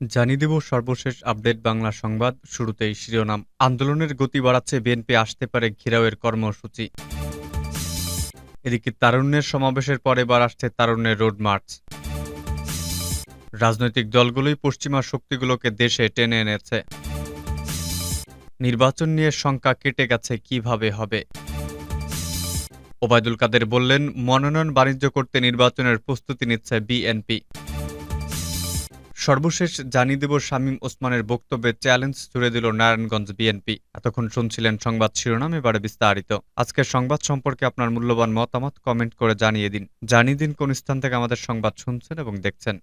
জানিয়ে দেব, সর্বশেষ আপডেট বাংলা সংবাদ। শুরুতেই শিরোনাম, আন্দোলনের গতি বাড়াচ্ছে বিএনপি, আসতে পারে ঘেরাওয়ের কর্মসূচি। এদিকে তারুণ্যের সমাবেশের পর এবার আসছে তারুণ্যের রোড মার্চ। রাজনৈতিক দলগুলোই পশ্চিমা শক্তিগুলোকে দেশে টেনে এনেছে। নির্বাচন নিয়ে শঙ্কা কেটে গেছে, কীভাবে হবে? ওবায়দুল কাদের বললেন, মনোনয়ন বাণিজ্য করতে নির্বাচনের প্রস্তুতি নিচ্ছে বিএনপি। সর্বশেষ জানিয়ে দেব শামীম ওসমানের বক্তব্যে চ্যালেঞ্জ ছুড়ে দিল নারায়ণগঞ্জ বিএনপি। এতক্ষণ শুনছিলেন সংবাদ শিরোনাম, এবারে বিস্তারিত। আজকের সংবাদ সম্পর্কে আপনার মূল্যবান মতামত কমেন্ট করে জানিয়ে দিন। জানিয়ে দিন কোন স্থান থেকে আমাদের সংবাদ শুনছেন এবং দেখছেন।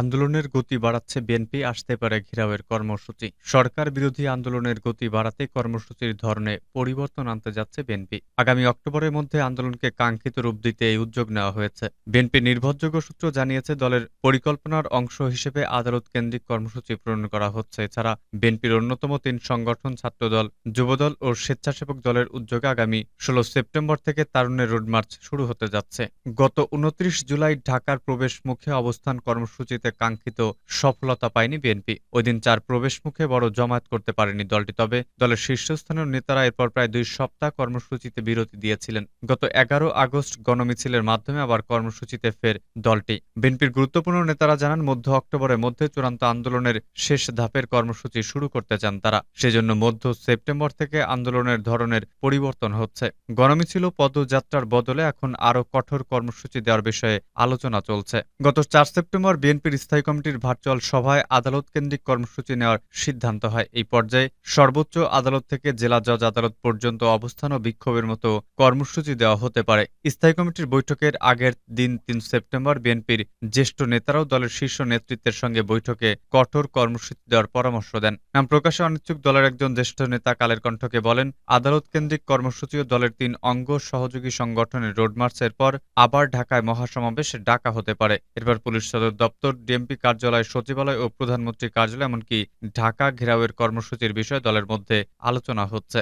আন্দোলনের গতি বাড়াচ্ছে বিএনপি, আসতে পারে ঘেরাওয়ের কর্মসূচি। সরকার বিরোধী আন্দোলনের গতি বাড়াতে কর্মসূচির ধরনে পরিবর্তন আনতে যাচ্ছে বিএনপি। আগামী অক্টোবরের মধ্যে আন্দোলনকে কাঙ্ক্ষিত রূপ দিতে এই উদ্যোগ নেওয়া হয়েছে। বিএনপি নির্ভরযোগ্য সূত্র জানিয়েছে, দলের পরিকল্পনার অংশ হিসেবে আদালত কেন্দ্রিক কর্মসূচি প্রণয়ন করা হচ্ছে। এছাড়া বিএনপির অন্যতম তিন সংগঠন ছাত্রদল, যুবদল ও স্বেচ্ছাসেবক দলের উদ্যোগে আগামী ষোলো সেপ্টেম্বর থেকে তারুণ্যের রোড মার্চ শুরু হতে যাচ্ছে। গত উনত্রিশ জুলাই ঢাকার প্রবেশ মুখে অবস্থান কর্মসূচিতে কাঙ্ক্ষিত সফলতা পায়নি বিএনপি। ওই দিন চার প্রবেশ মুখে বড় জমায়েত করতে পারেনি দলটি, তবে দলের শীর্ষস্থানীয় নেতারা এরপর প্রায় দুই সপ্তাহ কর্মসূচিতে বিরতি দিয়েছিলেন। গত এগারো আগস্ট গণমিছিলের মাধ্যমে আবার কর্মসূচিতে ফের দলটি। বিএনপির গুরুত্বপূর্ণ নেতারা জানান, মধ্য অক্টোবরের মধ্যে চূড়ান্ত আন্দোলনের শেষ ধাপের কর্মসূচি শুরু করতে চান তারা। সেজন্য মধ্য সেপ্টেম্বর থেকে আন্দোলনের ধরনের পরিবর্তন হচ্ছে। গণমিছিল পদযাত্রার বদলে এখন আরও কঠোর কর্মসূচি দেওয়ার বিষয়ে আলোচনা চলছে। গত চার সেপ্টেম্বর বিএনপির স্থায়ী কমিটির ভার্চুয়াল সভায় আদালত কেন্দ্রিক কর্মসূচি নেওয়ার সিদ্ধান্ত হয়। এই পর্যায়ে সর্বোচ্চ আদালত থেকে জেলা জজ আদালত পর্যন্ত অবস্থান ও বিক্ষোভের মতো কর্মসূচি দেওয়া হতে পারে। স্থায়ী কমিটির বৈঠকের আগের দিন তিন সেপ্টেম্বর বিএনপির জ্যেষ্ঠ নেতারাও দলের শীর্ষ নেতৃত্বের সঙ্গে বৈঠকে কঠোর কর্মসূচি দেওয়ার পরামর্শ দেন। নাম প্রকাশে অনিচ্ছুক দলের একজন জ্যেষ্ঠ নেতা কালের কণ্ঠকে বলেন, আদালত কেন্দ্রিক কর্মসূচি ও দলের তিন অঙ্গ সহযোগী সংগঠনের রোডমার্চের পর আবার ঢাকায় মহাসমাবেশ ডাকা হতে পারে। এরপর পুলিশ সদর দপ্তর ডিএমপি কার্যালয় সচিবালয় ও প্রধানমন্ত্রীর কার্যালয়, এমনকি ঢাকা ঘেরাওয়ের কর্মসূচির বিষয়ে দলের মধ্যে আলোচনা হচ্ছে।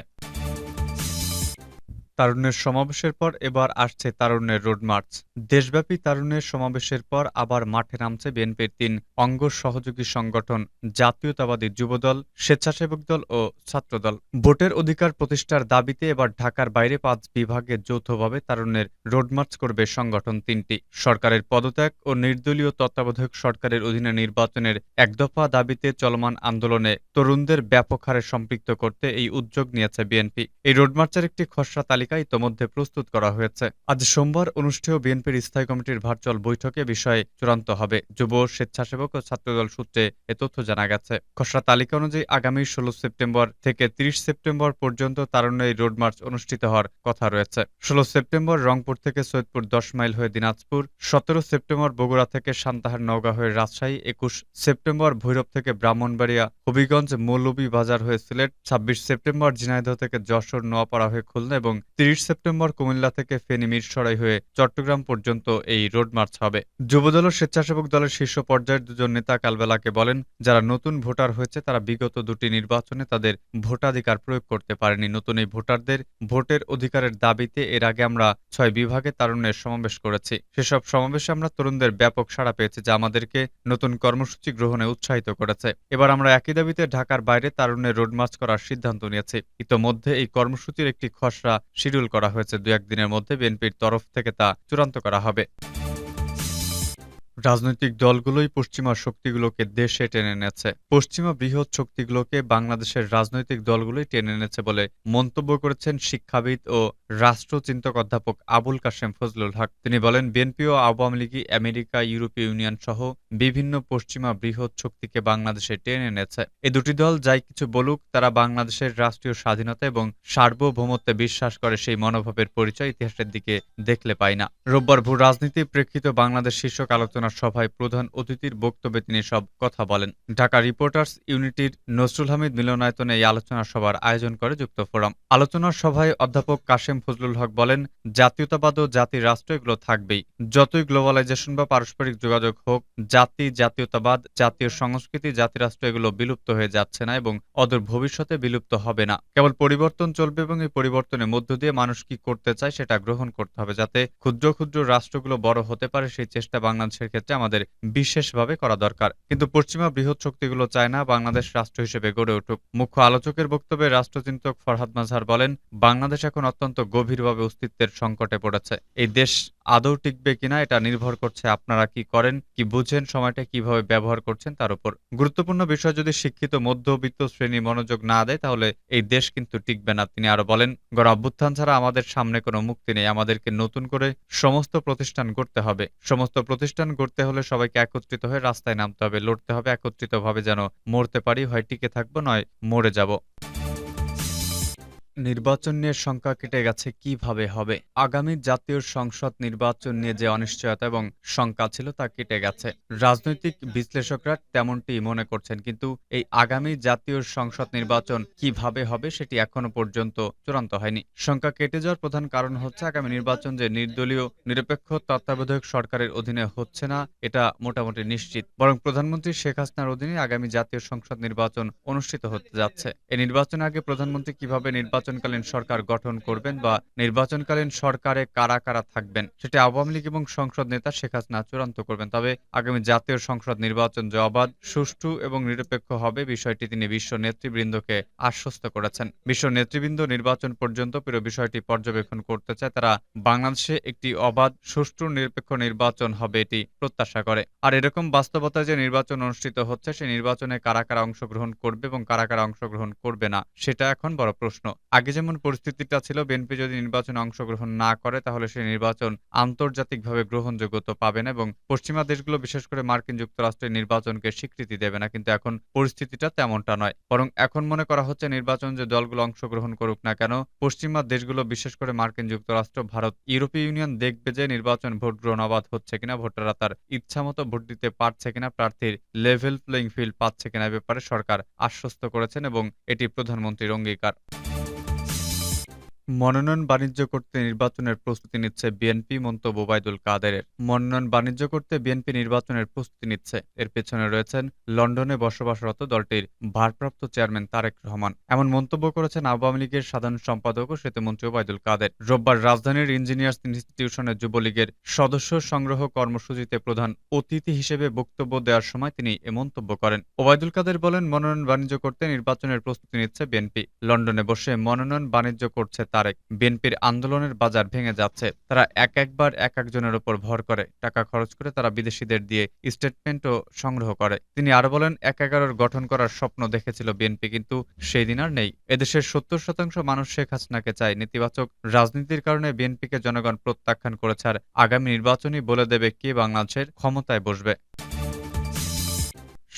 তারুণ্যের সমাবেশের পর এবার আসছে তারুণ্যের রোড মার্চ। দেশব্যাপী তারুণ্যের সমাবেশের পর আবার মাঠে নামছে বিএনপির তিন অঙ্গ সহযোগী সংগঠন, জাতীয়তাবাদী যুবদল, স্বেচ্ছাসেবক দল ও ছাত্রদল। ভোটের অধিকার প্রতিষ্ঠার দাবিতে এবার ঢাকার বাইরে পাঁচ বিভাগে যৌথভাবে তারুণ্যের রোড মার্চ করবে সংগঠন তিনটি। সরকারের পদত্যাগ ও নির্দলীয় তত্ত্বাবধায়ক সরকারের অধীনে নির্বাচনের একদফা দাবিতে চলমান আন্দোলনে তরুণদের ব্যাপক হারে সম্পৃক্ত করতে এই উদ্যোগ নিয়েছে বিএনপি। এই রোডমার্চের একটি খসড়া তালিকা ইতোমধ্যে প্রস্তুত করা হয়েছে। আজ সোমবার অনুষ্ঠেয় বিএনপির স্থায়ী কমিটির ভার্চুয়াল বৈঠকে বিষয়ে চূড়ান্ত হবে। যুব, স্বেচ্ছাসেবক ও ছাত্রদল সূত্রে এ তথ্য জানা গেছে। খসড়া তালিকা অনুযায়ী আগামী ষোলো সেপ্টেম্বর থেকে তিরিশ সেপ্টেম্বর পর্যন্ত তারুণ্য এই রোড মার্চ অনুষ্ঠিত হওয়ার কথা রয়েছে। ষোলো সেপ্টেম্বর রংপুর থেকে সৈয়দপুর দশ মাইল হয়ে দিনাজপুর, সতেরো সেপ্টেম্বর বগুড়া থেকে সান্তাহার নওগাঁ হয়ে রাজশাহী, একুশ সেপ্টেম্বর ভৈরব থেকে ব্রাহ্মণবাড়িয়া, হবিগঞ্জ মৌলভী বাজার হয়ে সিলেট, ছাব্বিশ সেপ্টেম্বর ঝিনাইদহ থেকে যশোর, নোয়াপাড়া হয়ে খুলনা এবং তিরিশ সেপ্টেম্বর কুমিল্লা থেকে ফেনী মিরসরাই হয়ে চট্টগ্রাম পর্যন্ত এই রোড মার্চ হবে। যুবদল ও স্বেচ্ছাসেবক দলের শীর্ষ পর্যায়ের দুজন নেতা কালবেলাকে বলেন, যারা নতুন ভোটার হয়েছে, তারা বিগত দুটি নির্বাচনে তাদের ভোটাধিকার প্রয়োগ করতে পারেনি। নতুন এই ভোটারদের ভোটের অধিকারের দাবিতে এর আগে আমরা ছয় বিভাগে তারুণ্যের সমাবেশ করেছি। সেসব সমাবেশে আমরা তরুণদের ব্যাপক সাড়া পেয়েছি, যা আমাদেরকে নতুন কর্মসূচি গ্রহণে উৎসাহিত করেছে। এবার আমরা একই দাবিতে ঢাকার বাইরে তারুণ্যের রোড মার্চ করার সিদ্ধান্ত নিয়েছি। ইতোমধ্যে এই কর্মসূচির একটি খসড়া শিডিউল করা হয়েছে দু একদিনের মধ্যে, বিএনপির তরফ থেকে তা চূড়ান্ত করা হবে। রাজনৈতিক দলগুলোই পশ্চিমা শক্তিগুলোকে দেশে টেনে এনেছে। পশ্চিমা বৃহৎ শক্তিগুলোকে বাংলাদেশের রাজনৈতিক দলগুলোই টেনে এনেছে বলে মন্তব্য করেছেন শিক্ষাবিদ ও রাষ্ট্রচিন্তক অধ্যাপক আবুল কাশেম ফজলুল হক। তিনি বলেন, বিএনপি ও আওয়ামী লীগই আমেরিকা, ইউরোপীয় ইউনিয়ন সহ বিভিন্ন পশ্চিমা বৃহৎ শক্তিকে বাংলাদেশে টেনে এনেছে। এ দুটি দল যাই কিছু বলুক, তারা বাংলাদেশের রাষ্ট্রীয় স্বাধীনতা এবং সার্বভৌমত্বে বিশ্বাস করে সেই মনোভাবের পরিচয় ইতিহাসের দিকে দেখলে পাই না। রোববার ভূ রাজনীতির প্রেক্ষিত বাংলাদেশ শীর্ষক আলোচনা সভায় প্রধান অতিথির বক্তব্যে তিনি সব কথা বলেন। ঢাকা রিপোর্টার্স ইউনিটির নসরুল হামিদ মিলনায়তনে এই আলোচনা সভার আয়োজন করে যুক্ত ফোরাম। আলোচনা সভায় অধ্যাপক কাশেম ফজলুল হক বলেন, জাতীয়তাবাদ ও জাতি রাষ্ট্র এগুলো থাকবেই। যতই গ্লোবালাইজেশন বা পারস্পরিক যোগাযোগ হোক জাতি জাতি জাতীয়তাবাদ, জাতীয় সংস্কৃতি, জাতিরাষ্ট্র এগুলো বিলুপ্ত হয়ে যাচ্ছে না এবং অদূর ভবিষ্যতে বিলুপ্ত হবে না। কেবল পরিবর্তন চলবে এবং এই পরিবর্তনের মধ্য দিয়ে মানুষ কি করতে চায় সেটা গ্রহণ করতে হবে যাতে ক্ষুদ্র ক্ষুদ্র রাষ্ট্রগুলো বড় হতে পারে সেই চেষ্টা বাংলাদেশের ক্ষেত্রে আমাদের বিশেষভাবে করা দরকার। কিন্তু পশ্চিমা বৃহৎ শক্তিগুলো চায় না বাংলাদেশ রাষ্ট্র হিসেবে গড়ে উঠুক। মুখ্য আলোচকের বক্তব্যে রাষ্ট্রচিন্তক ফরহাদ মাজহার বলেন, বাংলাদেশ এখন অত্যন্ত গভীরভাবে অস্তিত্বের সংকটে পড়েছে। এই দেশ আদৌ টিকবে কিনা এটা নির্ভর করছে আপনারা কি করেন, কি বুঝেন সময়টা কীভাবে ব্যবহার করছেন তার উপর গুরুত্বপূর্ণ বিষয় যদি শিক্ষিত মধ্যবিত্ত শ্রেণি মনোযোগ না দেয়, তাহলে এই দেশ কিন্তু টিকবে না। তিনি আরও বলেন, গড় অভ্যুত্থান ছাড়া আমাদের সামনে কোনো মুক্তি নেই। আমাদেরকে নতুন করে সমস্ত প্রতিষ্ঠান গড়তে হবে। সমস্ত প্রতিষ্ঠান গড়তে হলে সবাইকে একত্রিত হয়ে রাস্তায় নামতে হবে। লড়তে হবে একত্রিতভাবে যেন মরতে পারি। হয় টিকে থাকব, নয় মরে যাব। নির্বাচন নিয়ে শঙ্কা কেটে গেছে কীভাবে হবে? আগামী জাতীয় সংসদ নির্বাচন নিয়ে যে অনিশ্চয়তা এবং শঙ্কা ছিল তা কেটে গেছে। রাজনৈতিক বিশ্লেষকরা তেমনটি মনে করছেন, কিন্তু এই আগামী জাতীয় সংসদ নির্বাচন কীভাবে হবে সেটি এখনও পর্যন্ত চূড়ান্ত হয়নি। শঙ্কা কেটে যাওয়ার প্রধান কারণ হচ্ছে আগামী নির্বাচন যে নির্দলীয়, নিরপেক্ষ, তত্ত্বাবধায়ক সরকারের অধীনে হচ্ছে না, এটা মোটামুটি নিশ্চিত। বরং প্রধানমন্ত্রী শেখ হাসিনার অধীনে আগামী জাতীয় সংসদ নির্বাচন অনুষ্ঠিত হতে যাচ্ছে। এই নির্বাচনের আগে প্রধানমন্ত্রী কীভাবে নির্বাচনকালীন সরকার গঠন করবেন বা নির্বাচনকালীন সরকারে কারা কারা থাকবেন, সেটি আওয়ামী লীগ এবং সংসদ নেতা শেখ হাসিনা চূড়ান্ত করবেন। তবে আগামী জাতীয় সংসদ নির্বাচন যে অবাধ সুষ্ঠু এবং নিরপেক্ষ হবে বিষয়টি তিনি বিশ্ব নেতৃবৃন্দকে আশ্বস্ত করেছেন। বিশ্ব নেতৃবৃন্দ নির্বাচন পর্যন্ত পুরো বিষয়টি পর্যবেক্ষণ করতে চায়, তারা বাংলাদেশে একটি অবাধ, সুষ্ঠু, নিরপেক্ষ নির্বাচন হবে এটি প্রত্যাশা করে। আর এরকম বাস্তবতায় যে নির্বাচন অনুষ্ঠিত হচ্ছে সেই নির্বাচনে কারা কারা অংশগ্রহণ করবে এবং কারা কারা অংশগ্রহণ করবে না, সেটা এখন বড় প্রশ্ন। আগে যেমন পরিস্থিতিটা ছিল বিএনপি যদি নির্বাচনে অংশগ্রহণ না করে, তাহলে সেই নির্বাচন আন্তর্জাতিকভাবে গ্রহণযোগ্যতা পাবে না এবং পশ্চিমা দেশগুলো বিশেষ করে মার্কিন যুক্তরাষ্ট্রের নির্বাচনকে স্বীকৃতি দেবে না। কিন্তু এখন পরিস্থিতিটা তেমনটা নয়। বরং এখন মনে করা হচ্ছে নির্বাচন যে দলগুলো অংশগ্রহণ করুক না কেন, পশ্চিমা দেশগুলো বিশেষ করে মার্কিন যুক্তরাষ্ট্র, ভারত, ইউরোপীয় ইউনিয়ন দেখবে যে নির্বাচন ভোট গ্রহণ অবাধ হচ্ছে কিনা, ভোটাররা তার ইচ্ছামতো ভোট দিতে পারছে কিনা, প্রার্থীর লেভেল প্লেইং ফিল্ড পাচ্ছে কিনা ব্যাপারে সরকার আশ্বস্ত করেছেন এবং এটি প্রধানমন্ত্রীর অঙ্গীকার। মনোনয়ন বাণিজ্য করতে নির্বাচনের প্রস্তুতি নিচ্ছে বিএনপি মন্তব্য ওবায়দুল কাদেরের। মনোনয়ন বাণিজ্য করতে বিএনপি নির্বাচনের প্রস্তুতি নিচ্ছে। এর পেছনে রয়েছেন লন্ডনে বসবাসরত দলটির ভারপ্রাপ্ত চেয়ারম্যান তারেক রহমান। এমন মন্তব্য করেছেন আওয়ামী লীগের সাধারণ সম্পাদক ও সেতুমন্ত্রী ওবায়দুল কাদের। রোববার রাজধানীর ইঞ্জিনিয়ার্স ইনস্টিটিউশনের যুবলীগের সদস্য সংগ্রহ কর্মসূচিতে প্রধান অতিথি হিসেবে বক্তব্য দেওয়ার সময় তিনি এ মন্তব্য করেন। ওবায়দুল কাদের বলেন, মনোনয়ন বাণিজ্য করতে নির্বাচনের প্রস্তুতি নিচ্ছে বিএনপি। লন্ডনে বসে মনোনয়ন বাণিজ্য করছে তারেক বিএনপির আন্দোলনের বাজার ভেঙে যাচ্ছে। তারা এক একবার এক একজনের উপর ভর করে, টাকা খরচ করে তারা বিদেশিদের দিয়ে স্টেটমেন্টও সংগ্রহ করে। তিনি আরও বলেন, এক এগারোর গঠন করার স্বপ্ন দেখেছিল বিএনপি, কিন্তু সেই দিন আর নেই। এদেশের সত্তর শতাংশ মানুষ শেখ হাসিনাকে চায়। নেতিবাচক রাজনীতির কারণে বিএনপিকে জনগণ প্রত্যাখ্যান করেছে, আর আগামী নির্বাচনই বলে দেবে কে বাংলাদেশের ক্ষমতায় বসবে।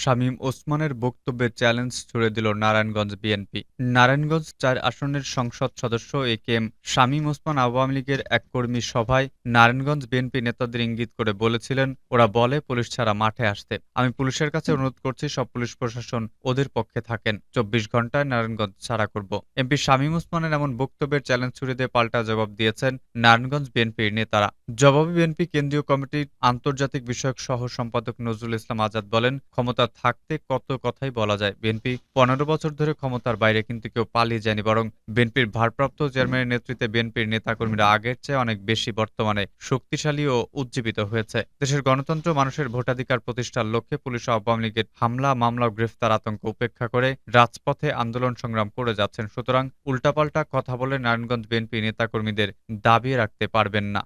শামীম ওসমানের বক্তব্যে চ্যালেঞ্জ ছুড়ে দিল নারায়ণগঞ্জ বিএনপি। নারায়ণগঞ্জ চার আসনের সংসদ সদস্য A K M Shamim Osman Awami লীগের এক কর্মী সভায় নারায়ণগঞ্জ বিএনপি নেতাদের ইঙ্গিত করে বলেছিলেন, ওরা বলে পুলিশ ছাড়া মাঠে আসতে। আমি পুলিশের কাছে অনুরোধ করছি সব পুলিশ প্রশাসন ওদের পক্ষে থাকেন। চব্বিশ ঘন্টায় নারায়ণগঞ্জ ছাড়া করব। এমপি শামীম ওসমানের এমন বক্তব্যের চ্যালেঞ্জ ছুড়ে দিয়ে পাল্টা জবাব দিয়েছেন নারায়ণগঞ্জ বিএনপির নেতারা। জবাবে বিএনপি কেন্দ্রীয় কমিটির আন্তর্জাতিক বিষয়ক সহ সম্পাদক নজরুল ইসলাম আজাদ বলেন, ক্ষমতা থাকতে কত কথাই বলা যায়। বিএনপি পনেরো বছর ধরে ক্ষমতার বাইরে কিন্তু কেউ পালিয়ে যায়নি, বরং বিএনপির ভারপ্রাপ্ত চেয়ারম্যানের নেতৃত্বে বিএনপির নেতাকর্মীরা আগের চেয়ে অনেক বেশি বর্তমানে শক্তিশালী ও উজ্জীবিত হয়েছে। দেশের গণতন্ত্র, মানুষের ভোটাধিকার প্রতিষ্ঠার লক্ষ্যে পুলিশ আওয়ামী লীগের হামলা, মামলা গ্রেফতার আতঙ্ক উপেক্ষা করে রাজপথে আন্দোলন সংগ্রাম করে যাচ্ছেন। সুতরাং উল্টাপাল্টা কথা বলে নারায়ণগঞ্জ বিএনপি নেতাকর্মীদের দাবি রাখতে পারবেন না।